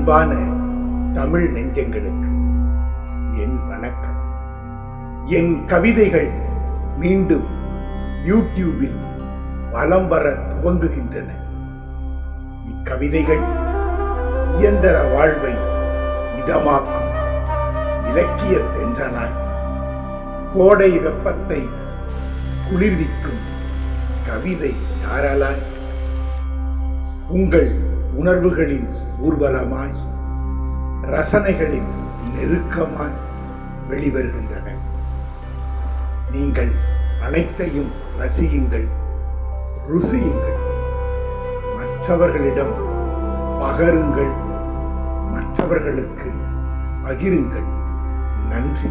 அன்பான தமிழ் நெஞ்சங்களுக்கு என் வணக்கம். என் கவிதைகள் மீண்டும் யூடியூபில் வலம் வர துவங்குகின்றன. இக்கவிதைகள் இயந்திர வாழ்வை இதமாக்கும் இலக்கிய தென்றனாய் கோடை வெப்பத்தை குளிர்விக்கும் கவிதை யாராலாய்? உங்கள் உணர்வுகளின் ஊர்வலமாய் ரசனைகளின் நெருக்கமாய் வெளிவருகின்றன. நீங்கள் அனைத்தையும் ரசியுங்கள் ருசியுங்கள். மற்றவர்களிடம் பகருங்கள் மற்றவர்களுக்கு பகிருங்கள். நன்றி.